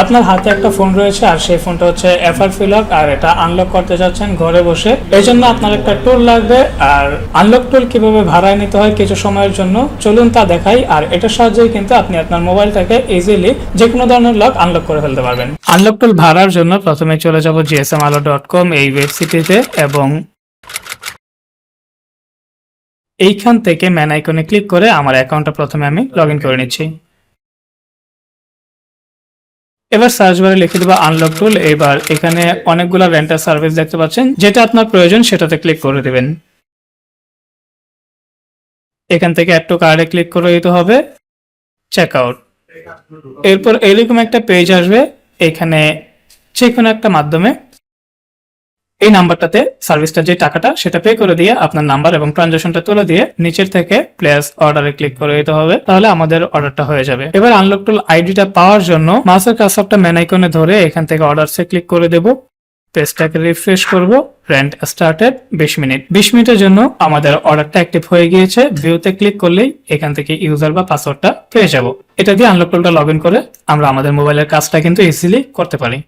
আপনার হাতে একটা ফোন রয়েছে, আর সেই ফোনটা হচ্ছে এফআর ফিলক, আর এটা আনলক করতে যাচ্ছেন ঘরে বসে। এই জন্য আপনার একটা টুল লাগবে, আর আনলক টুল কীভাবে ভাড়ায় নিতে হয় কিছু সময়ের জন্য, চলুন তা দেখাই, আর এটার সাহায্যে কিন্তু আপনি আপনার মোবাইলটাকে ইজিলি যে কোনো ধরনের লক আনলক করে ফেলতে পারবেন। আনলক টুল ভাড়ার জন্য প্রথমে চলে যাব জিএসএম আলো ডট কম এই ওয়েবসাইটটিতে এবং এইখান থেকে ম্যান আইকনে ক্লিক করে আমার অ্যাকাউন্টটা প্রথমে আমি লগ করে নিচ্ছি। এবার সার্চ বারে লিখে দেবো আনলক টুল এবার এখানে অনেকগুলো রেন্টাল সার্ভিস দেখতে পাচ্ছেন। যেটা আপনার প্রয়োজন সেটাতে ক্লিক করে দেবেন। এখান থেকে অ্যাড টু কার্ডে ক্লিক করে দিতে হবে। চেক আউট এরপর এরকম একটা পেজ আসবে। এখানে যে কোনো একটা মাধ্যমে এই নাম্বারটাতে সার্ভিসটা যে টাকাটা সেটা পে করে দিয়ে আপনার নাম্বার এবং ট্রানজাকশনটা তুলে দিয়ে নিচের থেকে প্লেস অর্ডারে ক্লিক করে দিতে হবে, তাহলে আমাদের অর্ডারটা হয়ে যাবে। এবার আনলক টুল আইডিটা পাওয়ার জন্য মাসের কাজটা মেন আইকনে ধরে এখান থেকে অর্ডারসে ক্লিক করে দেব। পেজটাকে রিফ্রেশ করব রেন্ট স্টার্টেড বিশ মিনিট। বিশ মিনিটের জন্য আমাদের অর্ডারটা অ্যাক্টিভ হয়ে গিয়েছে ভিউতে ক্লিক করলেই এখান থেকে ইউজার বা পাসওয়ার্ডটা পেয়ে যাব। এটা দিয়ে আনলক টুলটা লগ করে আমরা আমাদের মোবাইলের কাজটা কিন্তু ইজিলি করতে পারি।